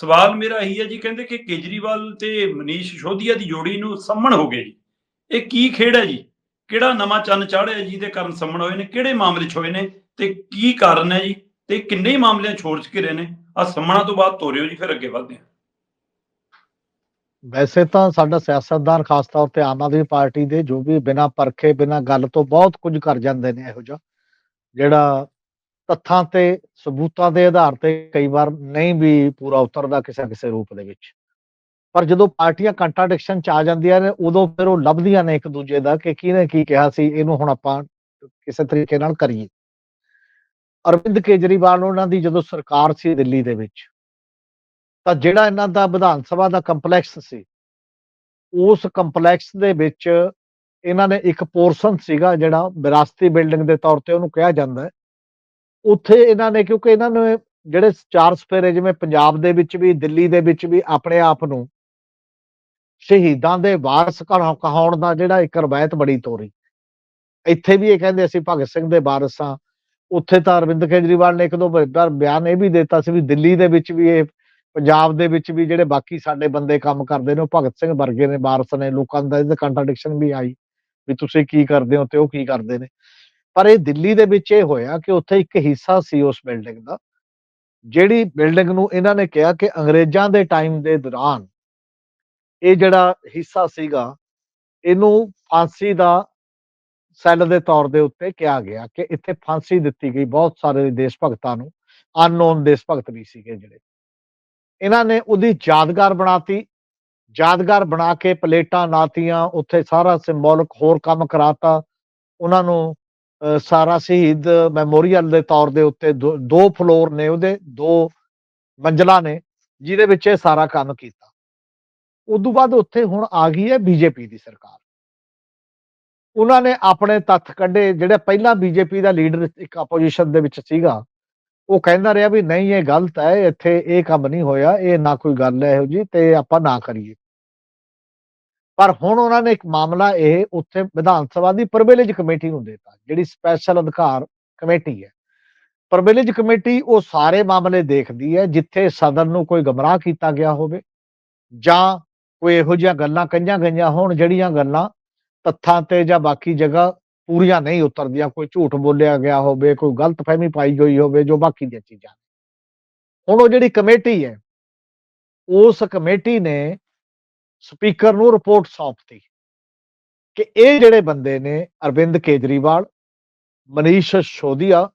ਸਵਾਲ ਮੇਰਾ ਇਹੀ ਹੈ ਜੀ, ਕਹਿੰਦੇ ਕਿ ਕੇਜਰੀਵਾਲ ਤੇ ਮਨੀਸ਼ ਸਿਸੋਦੀਆ ਦੀ ਜੋੜੀ ਨੂੰ ਸੰਮਣ ਹੋ ਗਏ ਜੀ। ਇਹ ਕੀ ਖੇਡ ਹੈ ਜੀ? ਕਿਹੜਾ ਨਵਾਂ ਚੰਨ ਚਾੜਿਆ ਜਿਹਦੇ ਕਾਰਨ ਸੰਮਣ ਹੋਏ ਨੇ? ਕਿਹੜੇ ਮਾਮਲੇ 'ਚ ਹੋਏ ਨੇ? ਤੇ ਕੀ ਕਾਰਨ ਹੈ ਜੀ? ਤੇ ਕਿੰਨੇ ਹੀ ਮਾਮਲਿਆਂ 'ਚ ਘਿਰੇ ਨੇ? ਆ ਸੰਮਣਾ ਤੋਂ ਬਾਅਦ ਤੋਰਿਓ ਜੀ, ਫਿਰ ਅੱਗੇ ਵਧਦੇ ਹਾਂ। ਵੈਸੇ ਤਾਂ ਸਾਡਾ ਸਿਆਸਤਦਾਨ ਖਾਸ ਤੌਰ ਤੇ ਆਮ ਆਦਮੀ ਪਾਰਟੀ ਦੇ ਜੋ ਵੀ ਬਿਨਾਂ ਪਰਖੇ, ਬਿਨਾਂ ਗੱਲ ਤੋਂ ਬਹੁਤ ਕੁਝ ਕਰ ਜਾਂਦੇ ਨੇ ਇਹੋ ਜਿਹਾ, ਜਿਹੜਾ ਤੱਥਾਂ ਤੇ, ਸਬੂਤਾਂ ਦੇ ਆਧਾਰ ਤੇ ਕਈ ਵਾਰ ਨਹੀਂ ਵੀ ਪੂਰਾ ਉਤਰਦਾ ਕਿਸੇ ਕਿਸੇ ਰੂਪ ਦੇ ਵਿੱਚ। ਪਰ ਜਦੋਂ ਪਾਰਟੀਆਂ ਕੰਟਰਡਿਕਸ਼ਨ ਚ ਆ ਜਾਂਦੀਆਂ ਨੇ, ਉਦੋਂ ਫਿਰ ਉਹ ਲੱਭਦੀਆਂ ਨੇ ਇੱਕ ਦੂਜੇ ਦਾ ਕਿ ਕਿਹਨੇ ਕੀ ਕਿਹਾ ਸੀ, ਇਹਨੂੰ ਹੁਣ ਆਪਾਂ ਕਿਸੇ ਤਰੀਕੇ ਨਾਲ ਕਰੀਏ। ਅਰਵਿੰਦ ਕੇਜਰੀਵਾਲ ਉਹਨਾਂ ਦੀ ਜਦੋਂ ਸਰਕਾਰ ਸੀ ਦਿੱਲੀ ਦੇ ਵਿੱਚ, ਤਾਂ ਜਿਹੜਾ ਇਹਨਾਂ ਦਾ ਵਿਧਾਨ ਸਭਾ ਦਾ ਕੰਪਲੈਕਸ ਸੀ, ਉਸ ਕੰਪਲੈਕਸ ਦੇ ਵਿੱਚ ਇਹਨਾਂ ਨੇ ਇੱਕ ਪੋਰਸ਼ਨ ਸੀਗਾ ਜਿਹੜਾ ਵਿਰਾਸਤੀ ਬਿਲਡਿੰਗ ਦੇ ਤੌਰ ਤੇ ਉਹਨੂੰ ਕਿਹਾ ਜਾਂਦਾ ਹੈ ਉੱਥੇ ਇਹਨਾਂ ਨੇ, ਕਿਉਂਕਿ ਇਹਨਾਂ ਨੇ ਜਿਹੜੇ ਚਾਰ ਸਫੇਰੇ, ਜਿਵੇਂ ਪੰਜਾਬ ਦੇ ਵਿੱਚ ਵੀ, ਦਿੱਲੀ ਦੇ ਵਿੱਚ ਵੀ ਆਪਣੇ ਆਪ ਨੂੰ ਸ਼ਹੀਦਾਂ ਦੇ ਵਾਰਸ ਕਹਾ- ਕਹਾਉਣ ਦਾ ਜਿਹੜਾ ਇੱਕ ਰਵਾਇਤ ਬੜੀ ਤੋਰੀ। ਇੱਥੇ ਵੀ ਇਹ ਕਹਿੰਦੇ ਅਸੀਂ ਭਗਤ ਸਿੰਘ ਦੇ ਵਾਰਸ। ਹਾਂ ਉੱਥੇ ਤਾਂ ਅਰਵਿੰਦ ਕੇਜਰੀਵਾਲ ਨੇ ਇੱਕ ਦੋ ਵਾਰ ਬਿਆਨ ਇਹ ਵੀ ਦਿੱਤਾ ਸੀ ਵੀ ਦਿੱਲੀ ਦੇ ਵਿੱਚ ਵੀ ਇਹ, ਪੰਜਾਬ ਦੇ ਵਿੱਚ ਵੀ ਜਿਹੜੇ ਬਾਕੀ ਸਾਡੇ ਬੰਦੇ ਕੰਮ ਕਰਦੇ ਨੇ, ਉਹ ਭਗਤ ਸਿੰਘ ਵਰਗੇ ਨੇ, ਵਾਰਸ ਨੇ, ਲੋਕਾਂ ਦਾ ਇਹਦੇ ਕੰਟਰਡਿਕਸ਼ਨ ਵੀ ਆਈ, ਵੀ ਤੁਸੀਂ ਕੀ ਕਰਦੇ ਹੋ ਤੇ ਉਹ ਕੀ ਕਰਦੇ ਨੇ। ਪਰ ਇਹ ਦਿੱਲੀ ਦੇ ਵਿੱਚ ਇਹ ਹੋਇਆ ਕਿ ਉੱਥੇ ਇੱਕ ਹਿੱਸਾ ਸੀ ਉਸ ਬਿਲਡਿੰਗ ਦਾ, ਜਿਹੜੀ ਬਿਲਡਿੰਗ ਨੂੰ ਇਹਨਾਂ ਨੇ ਕਿਹਾ ਕਿ ਅੰਗਰੇਜ਼ਾਂ ਦੇ ਟਾਈਮ ਦੇ ਦੌਰਾਨ ਇਹ ਜਿਹੜਾ ਹਿੱਸਾ ਸੀਗਾ, ਇਹਨੂੰ ਫਾਂਸੀ ਦਾ ਸੈੱਲ ਦੇ ਤੌਰ ਦੇ ਉੱਤੇ ਕਿਹਾ ਗਿਆ ਕਿ ਇੱਥੇ ਫਾਂਸੀ ਦਿੱਤੀ ਗਈ, ਬਹੁਤ ਸਾਰੇ ਦੇਸ਼ ਭਗਤਾਂ ਨੂੰ ਅਨਨੋਨ ਦੇਸ਼ ਭਗਤ ਵੀ ਸੀਗੇ ਜਿਹੜੇ। ਇਹਨਾਂ ਨੇ ਉਹਦੀ ਯਾਦਗਾਰ ਬਣਾਤੀ, ਯਾਦਗਾਰ ਬਣਾ ਕੇ ਪਲੇਟਾਂ ਲਾਤੀਆਂ, ਉੱਥੇ ਸਾਰਾ ਸਿੰਬੋਲਿਕ ਹੋਰ ਕੰਮ ਕਰਾਤਾ, ਉਹਨਾਂ ਨੂੰ ਸਾਰਾ ਸ਼ਹੀਦ ਮੈਮੋਰੀਅਲ ਦੇ ਤੌਰ ਦੇ ਉੱਤੇ ਦੋ- ਦੋ ਫਲੋਰ ਨੇ ਉਹਦੇ, ਦੋ ਮੰਜ਼ਲਾਂ ਨੇ, ਜਿਹਦੇ ਵਿੱਚ ਇਹ ਸਾਰਾ ਕੰਮ ਕੀਤਾ। ਉਦੋਂ ਬਾਅਦ ਉੱਥੇ ਹੁਣ ਆ ਗਈ ਹੈ ਬੀਜੇਪੀ ਦੀ ਸਰਕਾਰ। ਉਹਨਾਂ ਨੇ ਆਪਣੇ ਤੱਥ ਕੱਢੇ, ਜਿਹੜਾ ਪਹਿਲਾਂ ਬੀਜੇਪੀ ਦਾ ਲੀਡਰ ਇੱਕ ਆਪੋਜੀਸ਼ਨ ਦੇ ਵਿੱਚ ਸੀਗਾ, ਉਹ ਕਹਿੰਦਾ ਰਿਹਾ ਵੀ ਨਹੀਂ, ਇਹ ਗਲਤ ਹੈ, ਇੱਥੇ ਇਹ ਕੰਮ ਨਹੀਂ ਹੋਇਆ, ਇਹ ਨਾ ਕੋਈ ਗੱਲ ਹੈ ਇਹੋ ਜੀ ਤੇ ਆਪਾਂ ਨਾ ਕਰੀਏ। ਪਰ ਹੁਣ ਉਹਨਾਂ ਨੇ ਇੱਕ ਮਾਮਲਾ ਇਹ ਉੱਥੇ ਵਿਧਾਨ ਸਭਾ ਦੀ ਪ੍ਰਿਵਿਲੇਜ ਕਮੇਟੀ ਨੂੰ ਦੇਤਾ, ਜਿਹੜੀ ਸਪੈਸ਼ਲ ਅਧਿਕਾਰ ਕਮੇਟੀ ਹੈ। ਪ੍ਰਿਵਿਲੇਜ ਕਮੇਟੀ ਉਹ ਸਾਰੇ ਮਾਮਲੇ ਦੇਖਦੀ ਹੈ ਜਿੱਥੇ ਸਦਨ ਨੂੰ ਕੋਈ ਗਮਰਾਹ ਕੀਤਾ ਗਿਆ ਹੋਵੇ ਜਾਂ ਕੋਈ ਇਹੋ ਜਿਹੀਆਂ ਗੱਲਾਂ ਕਹੀਆਂ ਗਈਆਂ ਹੋਣ ਜਿਹੜੀਆਂ ਗੱਲਾਂ ਤੱਥਾਂ ਤੇ ਜਾਂ ਬਾਕੀ ਜਗ੍ਹਾ ਪੂਰੀਆਂ ਨਹੀਂ ਉਤਰਦੀਆਂ, ਕੋਈ ਝੂਠ ਬੋਲਿਆ ਗਿਆ ਹੋਵੇ, ਕੋਈ ਗਲਤ ਫਹਿਮੀ ਪਾਈ ਗਈ ਹੋਵੇ, ਜੋ ਬਾਕੀ ਦੀਆਂ ਚੀਜ਼ਾਂ ਹੁਣ ਉਹ ਜਿਹੜੀ ਕਮੇਟੀ ਹੈ, ਉਸ ਕਮੇਟੀ ਨੇ ਸਪੀਕਰ ਨੂੰ ਰਿਪੋਰਟ ਸੌਂਪਤੀ ਕਿ ਇਹ ਜਿਹੜੇ ਬੰਦੇ ਨੇ ਅਰਵਿੰਦ ਕੇਜਰੀਵਾਲ, ਮਨੀਸ਼ ਸਿਸੋਦੀਆ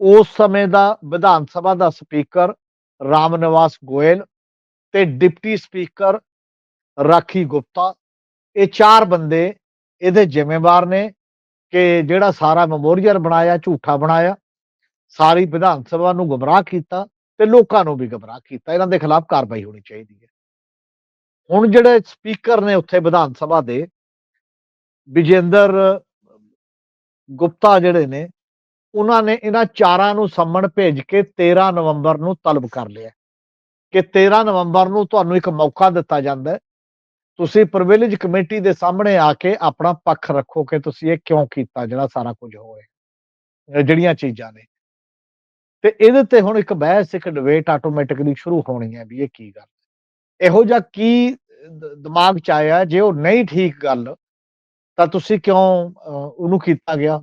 ਉਸ ਸਮੇਂ ਦਾ ਵਿਧਾਨ ਸਭਾ ਦਾ ਸਪੀਕਰ ਰਾਮ ਨਿਵਾਸ ਗੋਇਲ ਤੇ ਡਿਪਟੀ ਸਪੀਕਰ ਰਾਖੀ ਗੁਪਤਾ, ਇਹ ਚਾਰ ਬੰਦੇ ਇਹਦੇ ਜ਼ਿੰਮੇਵਾਰ ਨੇ ਕਿ ਜਿਹੜਾ ਸਾਰਾ ਮੈਮੋਰੀਅਲ ਬਣਾਇਆ, ਝੂਠਾ ਬਣਾਇਆ, ਸਾਰੀ ਵਿਧਾਨ ਸਭਾ ਨੂੰ ਗਮਰਾਹ ਕੀਤਾ ਤੇ ਲੋਕਾਂ ਨੂੰ ਵੀ ਗਮਰਾਹ ਕੀਤਾ। ਇਹਨਾਂ ਦੇ ਖਿਲਾਫ ਕਾਰਵਾਈ ਹੋਣੀ ਚਾਹੀਦੀ ਹੈ। ਹੁਣ ਜਿਹੜੇ ਸਪੀਕਰ ਨੇ ਉੱਥੇ ਵਿਧਾਨ ਸਭਾ ਦੇ, ਵਿਜੇਂਦਰ ਗੁਪਤਾ ਜਿਹੜੇ ਨੇ, ਉਹਨਾਂ ਨੇ ਇਹਨਾਂ ਚਾਰਾਂ ਨੂੰ ਸੰਮਣ ਭੇਜ ਕੇ 13 ਨਵੰਬਰ ਨੂੰ ਤਲਬ ਕਰ ਲਿਆ। ਕਿ 13 ਨਵੰਬਰ ਨੂੰ ਤੁਹਾਨੂੰ ਇੱਕ ਮੌਕਾ ਦਿੱਤਾ ਜਾਂਦਾ ਹੈ। ਤੁਸੀਂ ਪ੍ਰਿਵਿਲੇਜ ਕਮੇਟੀ ਦੇ ਸਾਹਮਣੇ ਆ ਕੇ ਆਪਣਾ ਪੱਖ ਰੱਖੋ ਕਿ ਤੁਸੀਂ ਇਹ ਕਿਉਂ ਕੀਤਾ, ਜਿਹੜਾ ਸਾਰਾ ਕੁਝ ਹੋਇਆ ਜਿਹੜੀਆਂ ਚੀਜ਼ਾਂ ਨੇ। ਤੇ ਇਹਦੇ ਤੇ ਹੁਣ ਇੱਕ ਬਹਿਸ, ਇੱਕ ਡਿਬੇਟ ਆਟੋਮੈਟਿਕਲੀ ਸ਼ੁਰੂ ਹੋਣੀ ਹੈ ਵੀ ਇਹ ਕੀ ਗੱਲ ਇਹੋ ਜਿਹਾ ਕੀ ਦਿਮਾਗ ਚ ਆਇਆ ਜੇ ਉਹ ਨਹੀਂ ਠੀਕ ਗੱਲ, ਤਾਂ ਤੁਸੀਂ ਕਿਉਂ ਉਹਨੂੰ ਕੀਤਾ ਗਿਆ?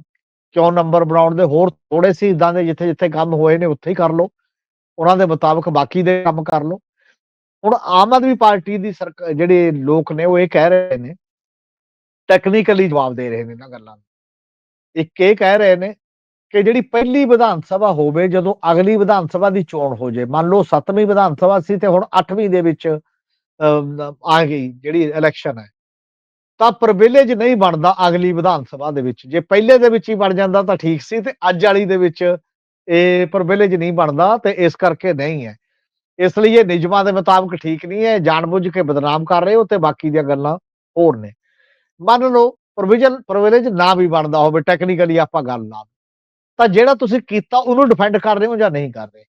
ਕਿਉਂ ਨੰਬਰ ਬਣਾਉਣ ਦੇ ਹੋਰ ਥੋੜੇ ਸੀ ਇਦਾਂ ਦੇ ਜਿੱਥੇ ਜਿੱਥੇ ਕੰਮ ਹੋਏ ਨੇ, ਉੱਥੇ ਹੀ ਕਰ ਲਓ। ਉਹਨਾਂ ਦੇ ਮੁਤਾਬਕ ਬਾਕੀ ਦੇ ਕੰਮ ਕਰ ਲਓ। ਹੁਣ ਆਮ ਆਦਮੀ ਪਾਰਟੀ ਦੀ ਸਰਕਾਰ ਜਿਹੜੇ ਲੋਕ ਨੇ, ਉਹ ਇਹ ਕਹਿ ਰਹੇ ਨੇ ਟੈਕਨੀਕਲੀ ਜਵਾਬ ਦੇ ਰਹੇ ਨੇ ਇਹਨਾਂ ਗੱਲਾਂ ਨੂੰ। ਇੱਕ ਇਹ ਕਹਿ ਰਹੇ ਨੇ ਕਿ ਜਿਹੜੀ ਪਹਿਲੀ ਵਿਧਾਨ ਸਭਾ ਹੋਵੇ, ਜਦੋਂ ਅਗਲੀ ਵਿਧਾਨ ਸਭਾ ਦੀ ਚੋਣ ਹੋ ਜੇ, ਮੰਨ ਲਓ 7ਵੀਂ ਵਿਧਾਨ ਸਭਾ ਸੀ ਤੇ ਹੁਣ 8ਵੀਂ ਦੇ ਵਿੱਚ ਆ ਗਈ ਜਿਹੜੀ ਇਲੈਕਸ਼ਨ ਹੈ, ਤਾਂ ਪ੍ਰਿਵਿਲੇਜ ਨਹੀਂ ਬਣਦਾ ਅਗਲੀ ਵਿਧਾਨ ਸਭਾ ਦੇ ਵਿੱਚ। ਜੇ ਪਹਿਲੇ ਦੇ ਵਿੱਚ ਹੀ ਬਣ ਜਾਂਦਾ ਤਾਂ ਠੀਕ ਸੀ ਤੇ ਅੱਜ ਵਾਲੀ ਦੇ ਵਿੱਚ ਇਹ ਪ੍ਰਿਵਿਲੇਜ ਨਹੀਂ ਬਣਦਾ ਤੇ ਇਸ ਕਰਕੇ ਨਹੀਂ ਹੈ। ਇਸ ਲਈ ਇਹ ਨਿਯਮਾਂ ਦੇ ਮੁਤਾਬਕ ਠੀਕ ਨਹੀਂ ਹੈ, ਜਾਣਬੁੱਝ ਕੇ ਬਦਨਾਮ ਕਰ ਰਹੇ ਹੋ ਤੇ ਬਾਕੀ ਦੀਆਂ ਗੱਲਾਂ ਹੋਰ ਨੇ। ਮੰਨ ਲਓ ਪ੍ਰੋਵੀਜ਼ਨ ਪ੍ਰਿਵਿਲੇਜ ਨਾ ਵੀ ਬਣਦਾ ਹੋਵੇ ਟੈਕਨੀਕਲੀ ਆਪਾਂ ਗੱਲ ਲਾ ਤਾਂ ਜਿਹੜਾ ਤੁਸੀਂ ਕੀਤਾ ਉਹਨੂੰ ਡਿਫੈਂਡ ਕਰ ਰਹੇ ਹੋ ਜਾਂ ਨਹੀਂ ਕਰ ਰਹੇ?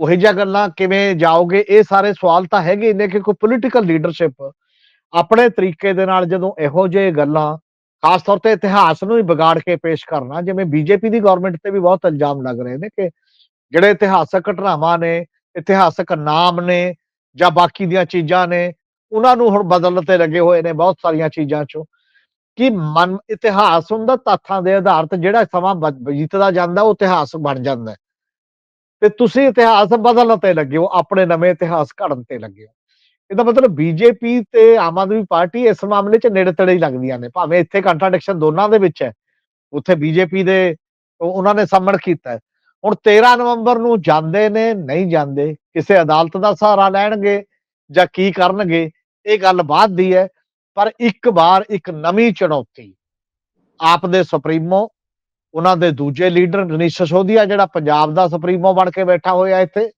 ਉਹੀ ਜਿਹੀਆਂ ਗੱਲਾਂ ਕਿਵੇਂ ਜਾਓਗੇ? ਇਹ ਸਾਰੇ ਸਵਾਲ ਤਾਂ ਹੈਗੇ ਨੇ ਕਿ ਕੋਈ ਪੋਲੀਟੀਕਲ ਲੀਡਰਸ਼ਿਪ ਆਪਣੇ ਤਰੀਕੇ ਦੇ ਨਾਲ ਜਦੋਂ ਇਹੋ ਜਿਹੇ ਗੱਲਾਂ, ਖਾਸ ਤੌਰ ਤੇ ਇਤਿਹਾਸ ਨੂੰ ਹੀ ਵਿਗਾੜ ਕੇ ਪੇਸ਼ ਕਰਨਾ, ਜਿਵੇਂ ਬੀਜੇਪੀ ਦੀ ਗਵਰਨਮੈਂਟ ਤੇ ਵੀ ਬਹੁਤ ਇਲਜ਼ਾਮ ਲੱਗ ਰਹੇ ਨੇ ਕਿ ਜਿਹੜੇ ਇਤਿਹਾਸਕ ਘਟਨਾਵਾਂ ਨੇ, ਇਤਿਹਾਸਕ ਨਾਮ ਨੇ ਜਾਂ ਬਾਕੀ ਦੀਆਂ ਚੀਜ਼ਾਂ ਨੇ, ਉਹਨਾਂ ਨੂੰ ਹੁਣ ਬਦਲਣ ਤੇ ਲੱਗੇ ਹੋਏ ਨੇ ਬਹੁਤ ਸਾਰੀਆਂ ਚੀਜ਼ਾਂ ਚੋਂ। ਕਿ ਮਨ ਇਤਿਹਾਸ ਹੁੰਦਾ ਤੱਥਾਂ ਦੇ ਆਧਾਰ ਤੇ ਜਿਹੜਾ ਸਮਾਂ ਬ- ਬੀਤਦਾ ਜਾਂਦਾ, ਉਹ ਇਤਿਹਾਸ ਬਣ ਜਾਂਦਾ ਤੇ ਤੁਸੀਂ ਇਤਿਹਾਸ ਬਦਲਣ ਤੇ ਲੱਗੇ ਹੋ, ਆਪਣੇ ਨਵੇਂ ਇਤਿਹਾਸ ਘੜਨ ਤੇ ਲੱਗੇ ਹੋ। ਇਹਦਾ ਮਤਲਬ ਬੀਜੇਪੀ ਤੇ ਆਮ ਆਦਮੀ ਪਾਰਟੀ ਇਸ ਮਾਮਲੇ 'ਚ ਨੇੜੇ ਤੇੜੇ ਹੀ ਲੱਗਦੀਆਂ ਨੇ। ਭਾਵੇਂ ਇੱਥੇ ਕੰਟਰਡਿਕਸ਼ਨ ਦੋਨਾਂ ਦੇ ਵਿੱਚ ਹੈ, ਉੱਥੇ ਬੀਜੇਪੀ ਦੇ ਉਹਨਾਂ ਨੇ ਸਮਣ ਕੀਤਾ ਹੁਣ 13 ਨਵੰਬਰ ਨੂੰ ਜਾਂਦੇ ਨੇ, ਨਹੀਂ ਜਾਂਦੇ, ਕਿਸੇ ਅਦਾਲਤ ਦਾ ਸਹਾਰਾ ਲੈਣਗੇ ਜਾਂ ਕੀ ਕਰਨਗੇ, ਇਹ ਗੱਲ ਬਾਅਦ ਦੀ ਹੈ। ਪਰ ਇੱਕ ਵਾਰ ਇੱਕ ਨਵੀਂ ਚੁਣੌਤੀ ਆਪ ਦੇ ਸੁਪਰੀਮੋ, ਉਹਨਾਂ ਦੇ ਦੂਜੇ ਲੀਡਰ ਮਨੀਸ਼ ਸਿਸੋਦੀਆ, ਜਿਹੜਾ ਪੰਜਾਬ ਦਾ ਸੁਪਰੀਮੋ ਬਣ ਕੇ ਬੈਠਾ ਹੋਇਆ ਇੱਥੇ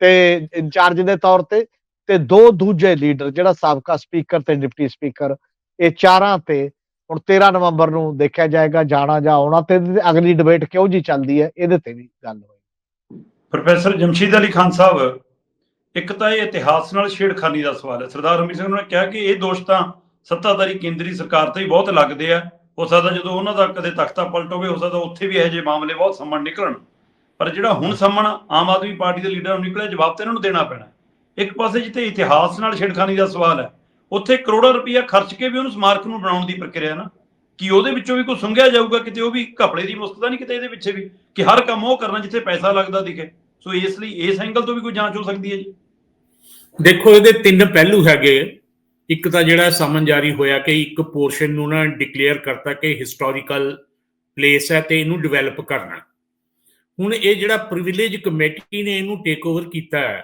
ਤੇ ਇੰਚਾਰਜ ਦੇ ਤੌਰ ਤੇ ਤੇ ਦੋ ਦੂਜੇ ਲੀਡਰ, ਜਿਹੜਾ ਸਾਬਕਾ ਸਪੀਕਰ ਤੇ ਡਿਪਟੀ ਸਪੀਕਰ, ਇਹ ਚਾਰਾਂ ਤੇ ਹੁਣ 13 ਨਵੰਬਰ ਨੂੰ ਦੇਖਿਆ ਜਾਏਗਾ, ਜਾਣਾ ਜਾਂ ਆਉਣਾ ਤੇ ਅਗਲੀ ਡਿਬੇਟ ਕਿਉਂ ਜੀ ਚੱਲਦੀ ਹੈ, ਇਹਦੇ ਤੇ ਵੀ ਗੱਲ ਹੋਈ ਪ੍ਰੋਫੈਸਰ ਜਮਸ਼ੀਦ ਅਲੀ ਖਾਨ ਸਾਹਿਬ ਇੱਕ ਤਾਂ ਇਹ ਇਤਿਹਾਸ ਨਾਲ ਛੇੜਖਾਨੀ ਦਾ ਸਵਾਲ ਹੈ। ਸਰਦਾਰ ਹਰਮੀਤ ਸਿੰਘ ਨੇ ਕਿਹਾ ਕਿ ਇਹ ਦੋਸ਼ ਤਾਂ ਸੱਤਾਧਾਰੀ ਕੇਂਦਰੀ ਸਰਕਾਰ ਤੇ ਹੀ ਬਹੁਤ ਲੱਗਦੇ ਆ। ਹੋ ਸਕਦਾ ਜਦੋਂ ਉਹਨਾਂ ਦਾ ਕਦੇ ਤਖਤਾ ਪਲਟ ਹੋਵੇ, ਹੋ ਸਕਦਾ ਉੱਥੇ ਵੀ ਇਹੋ ਜਿਹੇ ਮਾਮਲੇ ਬਹੁਤ ਸੰਮਣ ਨਿਕਲਣ। ਪਰ ਜਿਹੜਾ ਹੁਣ ਸੰਮਣ ਆਮ ਆਦਮੀ ਪਾਰਟੀ ਦੇ ਲੀਡਰ ਨੂੰ ਨਿਕਲਿਆ, ਜਵਾਬ ਤੇ ਇਹਨਾਂ ਨੂੰ ਦੇਣਾ ਪੈਣਾ। ਇੱਕ ਪਾਸੇ ਜਿੱਥੇ ਇਤਿਹਾਸ ਨਾਲ ਛੇੜਖਾਨੀ ਦਾ ਸਵਾਲ ਹੈ, ਉੱਥੇ ਕਰੋੜਾਂ ਰੁਪਈਆ ਖਰਚ ਕੇ ਵੀ ਉਹਨੂੰ ਸਮਾਰਕ ਨੂੰ ਬਣਾਉਣ ਦੀ ਪ੍ਰਕਿਰਿਆ ਨਾ। ਕਿ ਉਹਦੇ ਵਿੱਚੋਂ ਵੀ ਕੋਈ ਸੁੰਘਿਆ ਜਾਊਗਾ? ਕਿਤੇ ਉਹ ਵੀ ਘਪਲੇ ਦੀ ਮੁਸਤ ਤਾਂ ਨਹੀਂ ਕਿਤੇ ਇਹਦੇ ਪਿੱਛੇ ਵੀ, ਕਿ ਹਰ ਕੰਮ ਉਹ ਕਰਨਾ ਜਿੱਥੇ ਪੈਸਾ ਲੱਗਦਾ ਦਿਖੇ। ਸੋ ਇਸ ਲਈ ਇਸ ਐਂਗਲ ਤੋਂ ਵੀ ਕੋਈ ਜਾਂਚ ਹੋ ਸਕਦੀ ਹੈ ਜੀ। ਦੇਖੋ, ਇਹਦੇ ਤਿੰਨ ਪਹਿਲੂ ਹੈਗੇ। ਇੱਕ ਤਾਂ ਜਿਹੜਾ ਸਮਨ ਜਾਰੀ ਹੋਇਆ ਕਿ ਇੱਕ ਪੋਰਸ਼ਨ ਨੂੰ ਨਾ ਡਿਕਲੇਅਰ ਕਰਤਾ ਕਿ ਹਿਸਟੋਰੀਕਲ ਪਲੇਸ ਹੈ ਤੇ ਇਹਨੂੰ ਡਿਵੈਲਪ ਕਰਨਾ। ਹੁਣ ਇਹ ਜਿਹੜਾ ਪ੍ਰਿਵਿਲੇਜ ਕਮੇਟੀ ਨੇ ਇਹਨੂੰ ਟੇਕ ਓਵਰ ਕੀਤਾ ਹੈ,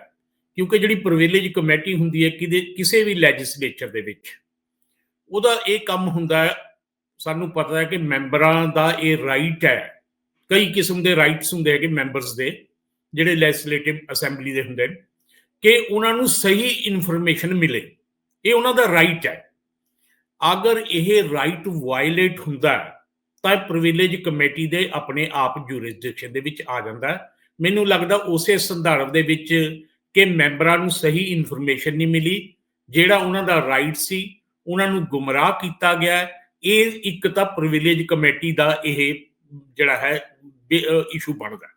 ਕਿਉਂਕਿ ਜਿਹੜੀ ਪ੍ਰਿਵਿਲੇਜ ਕਮੇਟੀ ਹੁੰਦੀ ਹੈ ਕਿਤੇ ਕਿਸੇ ਵੀ ਲੈਜਿਸਲੇਚਰ ਦੇ ਵਿੱਚ। ਉਹਦਾ ਇਹ ਕੰਮ ਹੁੰਦਾ ਹੈ, ਸਾਨੂੰ ਪਤਾ ਹੈ ਕਿ ਮੈਂਬਰਾਂ ਦਾ ਇਹ ਰਾਈਟ ਹੈ। ਕਈ ਕਿਸਮ ਦੇ ਰਾਈਟਸ ਹੁੰਦੇ ਹੈਗੇ ਮੈਂਬਰਸ ਦੇ, ਜਿਹੜੇ ਲੈਜਿਸਲੇਟਿਵ ਅਸੈਂਬਲੀ ਦੇ ਹੁੰਦੇ ਨੇ। ਕਿ ਉਹਨਾਂ ਨੂੰ ਸਹੀ ਇਨਫੋਰਮੇਸ਼ਨ ਮਿਲੇ। ਇਹ ਉਹਨਾਂ ਦਾ ਰਾਈਟ ਹੈ। ਅਗਰ ਇਹ ਰਾਈਟ ਵਾਇਲੇਟ ਹੁੰਦਾ ਤਾਂ ਪ੍ਰਿਵਿਲੇਜ ਕਮੇਟੀ ਦੇ ਆਪਣੇ ਆਪ ਜੁਰਿਸਡਿਕਸ਼ਨ ਦੇ ਵਿੱਚ ਆ ਜਾਂਦਾ ਮੈਨੂੰ ਲੱਗਦਾ ਉਸੇ ਸੰਦਰਭ ਦੇ ਵਿੱਚ ਕਿ ਮੈਂਬਰਾਂ ਨੂੰ ਸਹੀ ਇਨਫੋਰਮੇਸ਼ਨ ਨਹੀਂ ਮਿਲੀ, ਜਿਹੜਾ ਉਹਨਾਂ ਦਾ ਰਾਈਟ ਸੀ, ਉਹਨਾਂ ਨੂੰ ਗੁੰਮਰਾਹ ਕੀਤਾ ਗਿਆ ਇਹ ਇੱਕ ਤਾਂ ਪ੍ਰਿਵਿਲੇਜ ਕਮੇਟੀ ਦਾ ਇਹ ਜਿਹੜਾ ਹੈ ਇਸ਼ੂ ਬਣਦਾ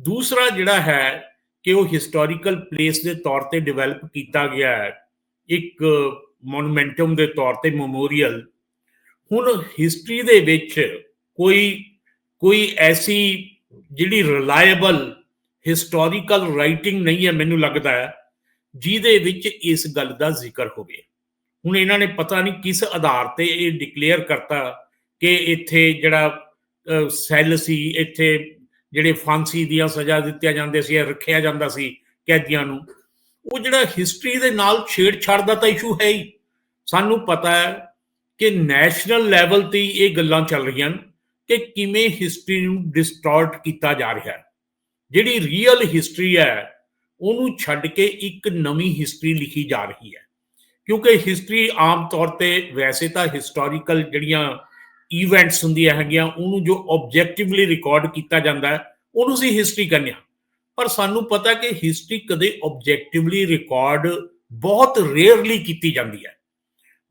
ਦੂਸਰਾ ਜਿਹੜਾ ਹੈ ਕਿ ਉਹ ਹਿਸਟੋਰੀਕਲ ਪਲੇਸ ਦੇ ਤੌਰ ਤੇ ਡਿਵੈਲਪ ਕੀਤਾ ਗਿਆ ਹੈ। ਇੱਕ ਮੋਨੂਮੈਂਟਮ ਦੇ ਤੌਰ ਤੇ ਮੈਮੋਰੀਅਲ ਹੁਣ ਹਿਸਟਰੀ ਦੇ ਵਿੱਚ ਕੋਈ ਕੋਈ ਐਸੀ ਜਿਹੜੀ ਰਿਲਾਇਬਲ ਹਿਸਟੋਰੀਕਲ ਰਾਈਟਿੰਗ ਨਹੀਂ ਹੈ ਮੈਨੂੰ ਲੱਗਦਾ ਹੈ, ਜਿਹਦੇ ਵਿੱਚ ਇਸ ਗੱਲ ਦਾ ਜ਼ਿਕਰ ਹੋਵੇ। ਹੁਣ ਇਹਨਾਂ ਨੇ ਪਤਾ ਨਹੀਂ ਕਿਸ ਆਧਾਰ ਤੇ ਇਹ ਡਿਕਲੇਅਰ ਕਰਤਾ ਕਿ ਇੱਥੇ ਜਿਹੜਾ ਸੈੱਲ ਸੀ, ਇੱਥੇ ਜਿਹੜੇ ਫਾਂਸੀ ਦੀਆਂ ਸਜ਼ਾ ਦਿੱਤੀਆਂ ਜਾਂਦੇ ਸੀ ਰੱਖਿਆ ਜਾਂਦਾ ਸੀ ਕੈਦੀਆਂ ਨੂੰ, ਉਹ ਜਿਹੜਾ ਹਿਸਟਰੀ ਦੇ ਨਾਲ ਛੇੜਛਾੜ ਦਾ ਤਾਂ ਇਸ਼ੂ ਹੈ ਹੀ। ਸਾਨੂੰ ਪਤਾ ਹੈ ਕਿ ਨੈਸ਼ਨਲ ਲੈਵਲ ਤੇ ਇਹ ਗੱਲਾਂ ਚੱਲ ਰਹੀਆਂ ਹਨ ਕਿ ਕਿਵੇਂ ਹਿਸਟਰੀ ਨੂੰ ਡਿਸਟੋਰਟ ਕੀਤਾ ਜਾ ਰਿਹਾ ਹੈ। ਜਿਹੜੀ ਰੀਅਲ ਹਿਸਟਰੀ ਹੈ, ਉਹਨੂੰ ਛੱਡ ਕੇ ਇੱਕ ਨਵੀਂ ਹਿਸਟਰੀ ਲਿਖੀ ਜਾ ਰਹੀ ਹੈ। ਕਿਉਂਕਿ ਹਿਸਟਰੀ ਆਮ ਤੌਰ ਤੇ ਵੈਸੇ ਤਾਂ ਹਿਸਟੋਰੀਕਲ ਜਿਹੜੀਆਂ ਇਵੈਂਟਸ ਹੁੰਦੀਆਂ ਹੈਗੀਆਂ, ਉਹਨੂੰ ਜੋ ਆਬਜੈਕਟਿਵਲੀ ਰਿਕਾਰਡ ਕੀਤਾ ਜਾਂਦਾ ਉਹਨੂੰ ਸੀ ਹਿਸਟਰੀ ਕਹਿੰਦੇ ਹਾਂ। ਪਰ ਸਾਨੂੰ ਪਤਾ ਕਿ ਹਿਸਟਰੀ ਕਦੇ ਆਬਜੈਕਟਿਵਲੀ ਰਿਕਾਰਡ ਬਹੁਤ ਰੇਅਰਲੀ ਕੀਤੀ ਜਾਂਦੀ ਹੈ।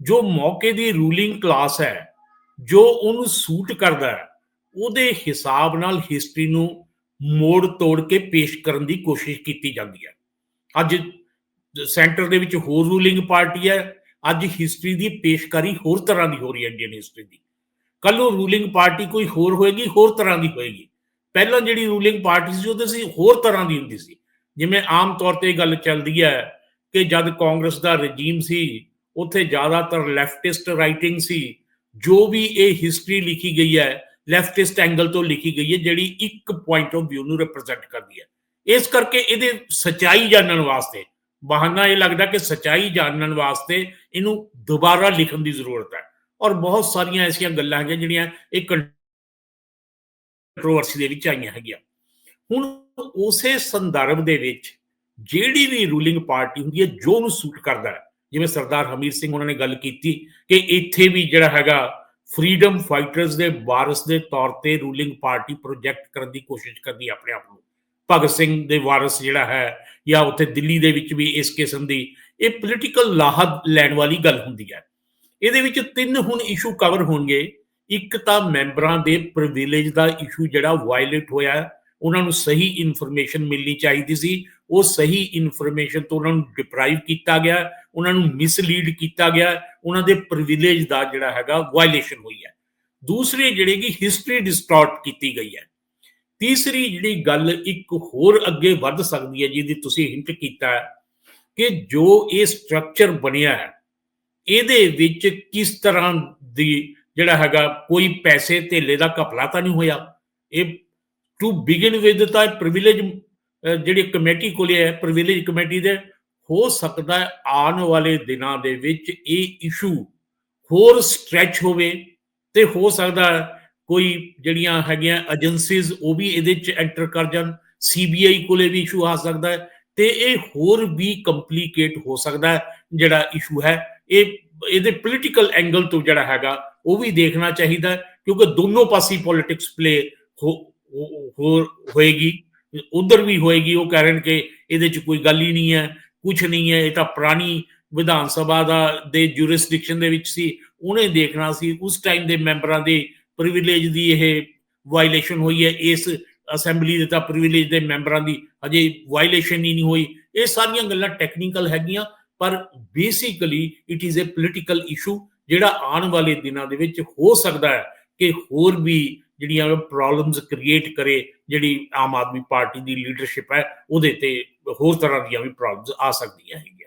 ਜੋ ਮੌਕੇ ਦੀ ਰੂਲਿੰਗ ਕਲਾਸ ਹੈ, ਜੋ ਉਹਨੂੰ ਸੂਟ ਕਰਦਾ ਹੈ, ਉਹਦੇ ਹਿਸਾਬ ਨਾਲ ਹਿਸਟਰੀ ਨੂੰ ਮੋੜ ਤੋੜ ਕੇ ਪੇਸ਼ ਕਰਨ ਦੀ ਕੋਸ਼ਿਸ਼ ਕੀਤੀ ਜਾਂਦੀ ਹੈ। ਅੱਜ ਸੈਂਟਰ ਦੇ ਵਿੱਚ ਹੋਰ ਰੂਲਿੰਗ ਪਾਰਟੀ ਹੈ, ਅੱਜ ਹਿਸਟਰੀ ਦੀ ਪੇਸ਼ਕਾਰੀ ਹੋਰ ਤਰ੍ਹਾਂ ਦੀ ਹੋ ਰਹੀ ਹੈ, ਇੰਡੀਅਨ ਹਿਸਟਰੀ ਦੀ। ਕੱਲ ਨੂੰ ਰੂਲਿੰਗ ਪਾਰਟੀ ਕੋਈ ਹੋਰ ਹੋਏਗੀ, ਹੋਰ ਤਰ੍ਹਾਂ ਦੀ ਹੋਏਗੀ। ਪਹਿਲਾਂ ਜਿਹੜੀ ਰੂਲਿੰਗ ਪਾਰਟੀ ਸੀ, ਉਹਦੇ ਸੀ ਹੋਰ ਤਰ੍ਹਾਂ ਦੀ ਹੁੰਦੀ ਸੀ। ਜਿਵੇਂ ਆਮ ਤੌਰ ਤੇ ਇਹ ਗੱਲ ਚੱਲਦੀ ਹੈ ਕਿ ਜਦ ਕਾਂਗਰਸ ਦਾ ਰਜੀਮ ਸੀ, ਉੱਥੇ ਜ਼ਿਆਦਾਤਰ ਲੈਫਟਿਸਟ ਰਾਈਟਿੰਗ ਸੀ। ਜੋ ਵੀ ਇਹ ਹਿਸਟਰੀ ਲਿਖੀ ਗਈ ਹੈ ਲੈਫਟਿਸਟ ਐਂਗਲ ਤੋਂ ਲਿਖੀ ਗਈ ਹੈ, ਜਿਹੜੀ ਇੱਕ ਪੁਆਇੰਟ ਆਫ View ਨੂੰ ਰਿਪਰੈਜ਼ੈਂਟ ਕਰਦੀ ਹੈ। ਇਸ ਕਰਕੇ ਇਹਦੇ ਸਚਾਈ ਜਾਣਨ ਵਾਸਤੇ, ਬਹਾਨਾ ਇਹ ਲੱਗਦਾ ਕਿ ਸਚਾਈ ਜਾਣਨ ਵਾਸਤੇ ਇਹਨੂੰ ਦੁਬਾਰਾ ਲਿਖਣ ਦੀ ਜ਼ਰੂਰਤ ਹੈ। ਔਰ ਬਹੁਤ ਸਾਰੀਆਂ ਐਸੀਆਂ ਗੱਲਾਂ ਹੈਗੀਆਂ ਜਿਹੜੀਆਂ ਇਹ ਕੰਟਰੋਵਰਸੀ ਦੇ ਵਿੱਚ ਆਈਆਂ ਹੈਗੀਆਂ। ਹੁਣ ਉਸੇ ਸੰਦਰਭ ਦੇ ਵਿੱਚ ਜਿਹੜੀ ਵੀ ਰੂਲਿੰਗ ਪਾਰਟੀ ਹੁੰਦੀ ਹੈ, ਜੋ ਉਹਨੂੰ ਸੂਟ ਕਰਦਾ ਹੈ, ਜਿਵੇਂ ਸਰਦਾਰ ਹਮੀਰ ਸਿੰਘ ਉਹਨਾਂ ਨੇ ਗੱਲ ਕੀਤੀ ਕਿ ਇੱਥੇ ਵੀ ਜਿਹੜਾ ਹੈਗਾ ਫਰੀडम ਫਾਈਟਰਸ ਦੇ ਵਾਰਸ ਦੇ ਤੌਰ ਤੇ ਰੂਲਿੰਗ ਪਾਰਟੀ ਪ੍ਰੋਜੈਕਟ ਕਰਨ ਦੀ ਕੋਸ਼ਿਸ਼ ਕਰਦੀ ਹੈ ਆਪਣੇ ਆਪ ਨੂੰ। ਭਗਤ ਸਿੰਘ ਦੇ ਵਾਰਸ ਜਿਹੜਾ ਹੈ ਜਾਂ ਉੱਥੇ ਦਿੱਲੀ ਦੇ ਵਿੱਚ ਵੀ ਇਸ ਕਿਸਮ ਦੀ ਇਹ ਪੋਲੀਟੀਕਲ ਲਾਹਦ ਲੈਣ ਵਾਲੀ ਗੱਲ ਹੁੰਦੀ ਹੈ। ਇਹਦੇ ਵਿੱਚ ਤਿੰਨ ਹੁਣ ਇਸ਼ੂ ਕਵਰ ਹੋਣਗੇ। ਇੱਕ ਤਾਂ ਮੈਂਬਰਾਂ ਦੇ ਪ੍ਰਿਵਿਲੇਜ ਦਾ ਇਸ਼ੂ ਜਿਹੜਾ ਵਾਇਲੇਟ ਹੋਇਆ ਉਹਨਾਂ ਨੂੰ ਸਹੀ ਇਨਫੋਰਮੇਸ਼ਨ ਮਿਲਣੀ ਚਾਹੀਦੀ ਸੀ। ਉਹ ਸਹੀ ਇਨਫੋਰਮੇਸ਼ਨ ਤੋਂ ਉਹਨਾਂ ਨੂੰ ਡਿਪਰਾਈਵ ਕੀਤਾ ਗਿਆ ਉਹਨਾਂ ਨੂੰ ਮਿਸਲੀਡ ਕੀਤਾ ਗਿਆ ਉਹਨਾਂ ਦੇ ਪ੍ਰਿਵਿਲੇਜ ਦਾ ਜਿਹੜਾ ਹੈਗਾ ਵਾਇਲੇਸ਼ਨ ਹੋਈ ਹੈ। ਦੂਸਰੀ ਜਿਹੜੀ ਕਿ ਹਿਸਟਰੀ ਡਿਸਟੋਰਟ ਕੀਤੀ ਗਈ ਹੈ। ਤੀਸਰੀ ਜਿਹੜੀ ਗੱਲ ਇੱਕ ਹੋਰ ਅੱਗੇ ਵੱਧ ਸਕਦੀ ਹੈ, ਜਿਹਦੀ ਤੁਸੀਂ ਹਿੰਟ ਕੀਤਾ ਕਿ ਜੋ ਇਹ ਸਟਰਕਚਰ ਬਣਿਆ ਹੈ ਇਹਦੇ ਵਿੱਚ ਕਿਸ ਤਰ੍ਹਾਂ ਦੀ ਜਿਹੜਾ ਹੈਗਾ ਕੋਈ ਪੈਸੇ ਧੇਲੇ ਦਾ ਘਪਲਾ ਤਾਂ ਨਹੀਂ ਹੋਇਆ? ਇਹ ਟੂ ਬਿਗਨ ਵਿਦ ਤਾਂ ਪ੍ਰਿਵਿਲੇਜ ਜਿਹੜੀ ਕਮੇਟੀ ਕੋਲੇ ਹੈ ਪ੍ਰਿਵਿਲੇਜ ਕਮੇਟੀ ਦੇ, ਹੋ ਸਕਦਾ ਹੈ ਆਉਣ ਵਾਲੇ ਦਿਨਾਂ ਦੇ ਵਿੱਚ ਇਹ ਇਸ਼ੂ ਹੋਰ ਸਟ੍ਰੈਚ ਹੋਵੇ ਤੇ ਹੋ ਸਕਦਾ ਕੋਈ ਜਿਹੜੀਆਂ ਹੈਗੀਆਂ ਏਜੰਸੀਜ਼ ਉਹ ਵੀ ਇਹਦੇ ਚ ਐਂਟਰ ਕਰ ਜਾਣ ਸੀਬੀਆਈ ਕੋਲੇ ਵੀ ਇਸ਼ੂ ਆ ਸਕਦਾ ਹੈ ਤੇ ਇਹ ਹੋਰ ਵੀ ਕੰਪਲਿਕੇਟ ਹੋ ਸਕਦਾ ਹੈ ਜਿਹੜਾ ਇਸ਼ੂ ਹੈ। ਇਹ, ਇਹਦੇ ਪੋਲੀਟੀਕਲ ਐਂਗਲ ਤੋਂ ਜਿਹੜਾ ਹੈਗਾ, ਉਹ ਵੀ ਦੇਖਣਾ ਚਾਹੀਦਾ ਕਿਉਂਕਿ ਦੋਨੋਂ ਪਾਸੇ ਪੋਲਿਟਿਕਸ ਪਲੇ ਹੋ ਹੋਏਗੀ, ਉਧਰ ਵੀ ਹੋਏਗੀ, ਉਹ ਕਹਿ ਰਹੇ ਨੇ ਕਿ ਇਹਦੇ ਚ ਕੋਈ ਗੱਲ ਹੀ ਨਹੀਂ ਹੈ ਕੁਝ ਨਹੀਂ ਹੈ, ਇਹ ਤਾਂ ਪੁਰਾਣੀ ਵਿਧਾਨ ਸਭਾ ਦਾ, ਦੇ ਜੁਰਿਸਡਿਕਸ਼ਨ ਦੇ ਵਿੱਚ ਸੀ, ਉਹਨੇ ਦੇਖਣਾ ਸੀ, ਉਸ ਟਾਈਮ ਦੇ ਮੈਂਬਰਾਂ ਦੇ ਪ੍ਰਿਵਿਲੇਜ ਦੀ ਇਹ ਵਾਇਲੇਸ਼ਨ ਹੋਈ ਹੈ, ਇਸ ਅਸੈਂਬਲੀ ਦੇ ਤਾਂ ਪ੍ਰਿਵਿਲੇਜ ਦੇ ਮੈਂਬਰਾਂ ਦੀ ਅਜੇ ਵਾਇਲੇਸ਼ਨ ਹੀ ਨਹੀਂ ਹੋਈ, ਇਹ ਸਾਰੀਆਂ ਗੱਲਾਂ ਟੈਕਨੀਕਲ ਹੈਗੀਆਂ ਪਰ basically it is a political issue ਜਿਹੜਾ ਆਉਣ ਵਾਲੇ ਦਿਨਾਂ ਦੇ ਵਿੱਚ ਹੋ ਸਕਦਾ ਹੈ ਕਿ ਹੋਰ ਵੀ ਜਿਹੜੀਆਂ ਪ੍ਰੋਬਲਮਸ ਕ੍ਰੀਏਟ ਕਰੇ, ਜਿਹੜੀ ਆਮ ਆਦਮੀ ਪਾਰਟੀ ਦੀ ਲੀਡਰਸ਼ਿਪ ਹੈ, ਉਹਦੇ ਤੇ ਹੋਰ ਤਰ੍ਹਾਂ ਦੀਆਂ ਵੀ ਪ੍ਰੋਬਲਮਸ ਆ ਸਕਦੀਆਂ ਹੈਗੀਆਂ।